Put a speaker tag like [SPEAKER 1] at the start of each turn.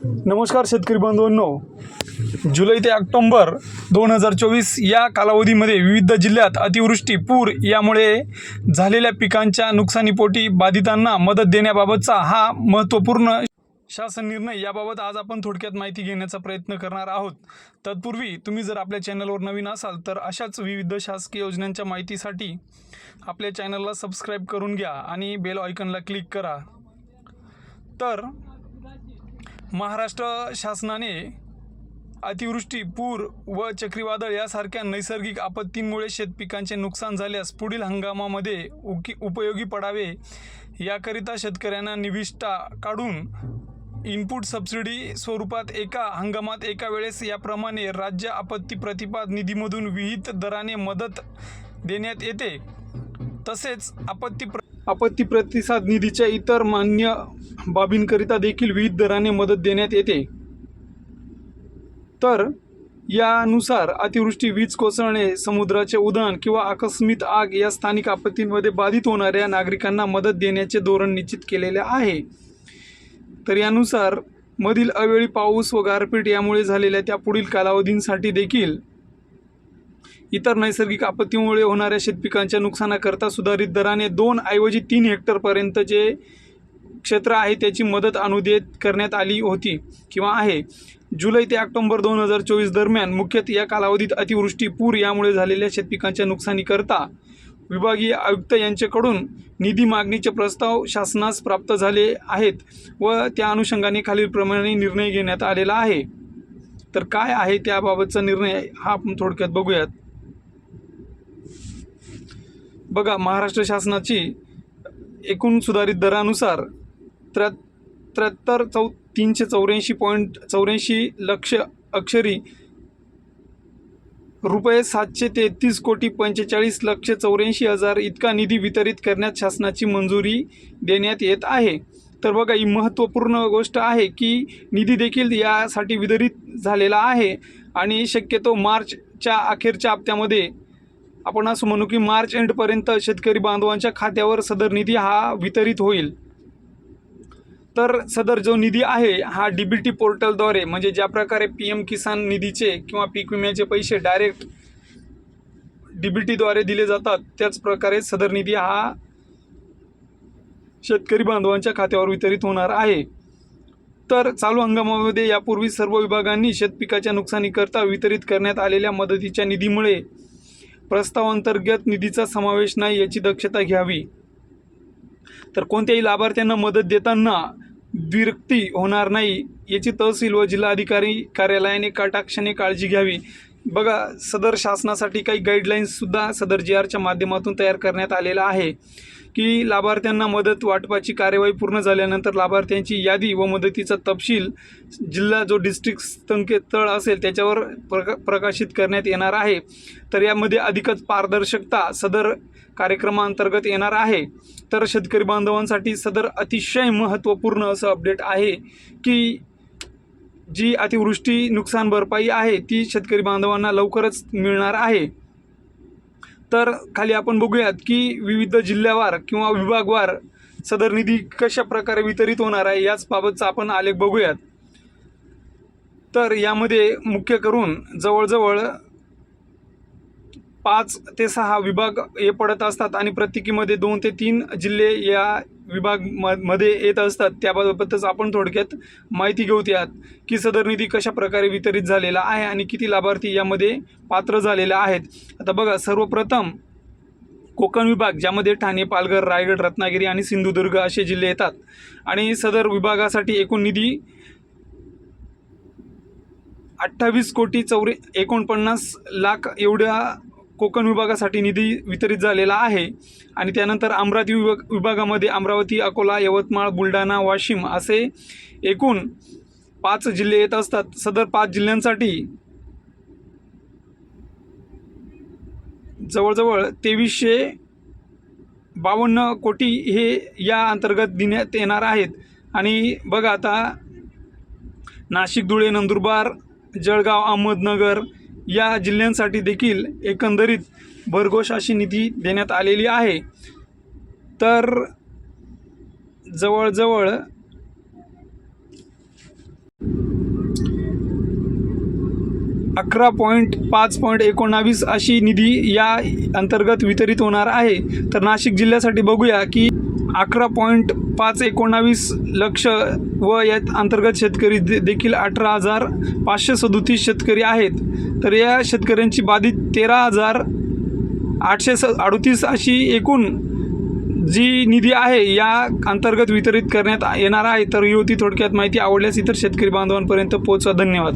[SPEAKER 1] नमस्कार शेतकरी बांधवांनो जुलै ते ऑक्टोंबर दोन हजार चोवीस या कालावधीमध्ये विविध जिल्ह्यात अतिवृष्टी पूर यामुळे झालेल्या पिकांच्या नुकसानीपोटी बाधितांना मदत देण्याबाबतचा हा महत्त्वपूर्ण शासन निर्णय याबाबत आज आपण थोडक्यात माहिती घेण्याचा प्रयत्न करणार आहोत. तत्पूर्वी तुम्ही जर आपल्या चॅनलवर नवीन असाल तर अशाच विविध शासकीय योजनांच्या माहितीसाठी आपल्या चॅनलला सबस्क्राईब करून घ्या आणि बेल आयकनला क्लिक करा. तर महाराष्ट्र शासनाने अतिवृष्टी पूर व चक्रीवादळ यासारख्या नैसर्गिक आपत्तींमुळे शेतपिकांचे नुकसान झाल्यास पुढील हंगामामध्ये उकी उपयोगी पडावे याकरिता शेतकऱ्यांना निविष्ठा काढून इनपुट सबसिडी स्वरूपात एका हंगामात एका वेळेस याप्रमाणे राज्य आपत्ती प्रतिपाद निधीमधून विहित दराने मदत देण्यात येते. तसेच आपत्ती प्र आपत्ती प्रतिसाद निधीच्या इतर मान्य बाबींकरिता देखील विविध दराने मदत देण्यात येते. तर यानुसार अतिवृष्टी वीज कोसळणे समुद्राचे उधाण किंवा आकस्मिक आग या स्थानिक आपत्तींमध्ये बाधित होणाऱ्या नागरिकांना मदत देण्याचे धोरण निश्चित केलेले आहे. तर यानुसार मधील अवेळी पाऊस व गारपीट यामुळे झालेल्या त्या पुढील कालावधींसाठी देखील इतर नैसर्गिक आपत्तीमुळे होणाऱ्या शेतपिकांच्या नुकसानाकरता सुधारित दराने दोन ऐवजी तीन हेक्टरपर्यंत जे क्षेत्र आहे त्याची मदत अनुदेत करण्यात आली होती किंवा आहे. जुलै ते ऑक्टोंबर दोन हजार चोवीस दरम्यान मुख्यतः या कालावधीत अतिवृष्टी पूर यामुळे झालेल्या शेतपिकांच्या नुकसानीकरता विभागीय आयुक्त यांच्याकडून निधी मागणीचे प्रस्ताव शासनास प्राप्त झाले आहेत व त्या अनुषंगाने खालीलप्रमाणे निर्णय घेण्यात आलेला आहे. तर काय आहे त्याबाबतचा निर्णय हा आपण थोडक्यात बघूयात. बघा महाराष्ट्र शासनाची एकूण सुधारित दरानुसार त्र्या त्र्याहत्तर चौ तीनशे चौऱ्याऐंशी पॉईंट चौऱ्याऐंशी लक्ष अक्षरी रुपये सातशे तेहतीस कोटी पंचेचाळीस लक्ष चौऱ्याऐंशी हजार इतका निधी वितरित करण्यात शासनाची मंजुरी देण्यात येत आहे. तर बघा ही महत्त्वपूर्ण गोष्ट आहे की निधी देखील यासाठी वितरित झालेला आहे आणि शक्यतो मार्चच्या अखेरच्या हप्त्यामध्ये आपण असं म्हणू की मार्च एंडपर्यंत शेतकरी बांधवांच्या खात्यावर सदर निधी हा वितरित होईल. तर सदर जो निधी आहे हा डी बी टी पोर्टलद्वारे म्हणजे ज्या प्रकारे पी एम किसान निधीचे किंवा पीक विम्याचे पैसे डायरेक्ट डी बी टीद्वारे दिले जातात त्याच प्रकारे सदर निधी हा शेतकरी बांधवांच्या खात्यावर वितरित होणार आहे. तर चालू हंगामामध्ये यापूर्वी सर्व विभागांनी शेतपिकाच्या नुकसानीकरता वितरित करण्यात आलेल्या मदतीच्या निधीमुळे प्रस्तावांतर्गत निधीचा समावेश नाही याची दक्षता घ्यावी. तर कोणत्याही लाभार्थ्यांना मदत देताना द्विरक्ती होणार नाही याची तहसील व जिल्हाधिकारी कार्यालयाने कटाक्षाने काळजी घ्यावी. बघा सदर शासनासाठी काही गाईडलाईन्ससुद्धा सदर जी आरच्या माध्यमातून तयार करण्यात आलेला आहे की लाभार्थ्यांना मदत वाटपाची कार्यवाही पूर्ण झाल्यानंतर लाभार्थ्यांची यादी व मदतीचा तपशील जिल्हा जो डिस्ट्रिक्ट संकेतस्थळ असेल त्याच्यावर प्रका प्रकाशित करण्यात येणार आहे. तर यामध्ये अधिकच पारदर्शकता सदर कार्यक्रमाअंतर्गत येणार आहे. तर शेतकरी बांधवांसाठी सदर अतिशय महत्त्वपूर्ण असं अपडेट आहे की जी अतिवृष्टी नुकसान भरपाई आहे ती शेतकरी बांधवांना लवकरच मिळणार आहे. तर खाली आपण बघूयात की विविध जिल्ह्यावार किंवा विभागवार सदर निधी कशा प्रकारे वितरित होणार आहे याच बाबतचा आपण आलेख बघूयात. तर यामध्ये मुख्य करून जवळजवळ पाच ते सहा विभाग हे पडत असतात आणि प्रत्येकीमध्ये दोन ते तीन जिल्हे या विभाग म मध्ये येत असतात त्याबाबतच आपण थोडक्यात माहिती घेऊत यात की सदर निधी कशा प्रकारे वितरित झालेला आहे आणि किती लाभार्थी यामध्ये पात्र झालेले आहेत. आता बघा सर्वप्रथम कोकण विभाग ज्यामध्ये ठाणे पालघर रायगड रत्नागिरी आणि सिंधुदुर्ग असे जिल्हे येतात आणि सदर विभागासाठी एकूण निधी अठ्ठावीस कोटी चौरे एकोणपन्नास लाख एवढ्या कोकण विभागासाठी निधी वितरित झालेला आहे आणि त्यानंतर अमरावती विभाग विभागामध्ये अमरावती अकोला यवतमाळ बुलढाणा वाशिम असे एकूण पाच जिल्हे येत असतात. सदर पाच जिल्ह्यांसाठी जवळजवळ तेवीसशे बावन्न कोटी हे या अंतर्गत देण्यात येणार आहेत. आणि बघा आता नाशिक धुळे नंदुरबार जळगाव अहमदनगर या जिल्ह्यांसाठी देखील एकंदरीत भरघोष अशी निधी देण्यात आलेली आहे. तर जवळजवळ अकरा पॉईंट पाच पॉईंट एकोणावीस अशी निधी या अंतर्गत वितरित होणार आहे. तर नाशिक जिल्ह्यासाठी बघूया की अकरा पॉईंट पाच एकोणावीस लक्ष व यात अंतर्गत शेतकरी दे देखील अठरा हजार पाचशे सदोतीस शेतकरी आहेत. तर या शेतकऱ्यांची बाधित तेरा हजार आठशे स अडतीस अशी एकूण जी निधी आहे या अंतर्गत वितरित करण्यात येणार आहे. तर युवती थोडक्यात माहिती आवडल्यास इतर शेतकरी बांधवांपर्यंत पोहोचवा. धन्यवाद.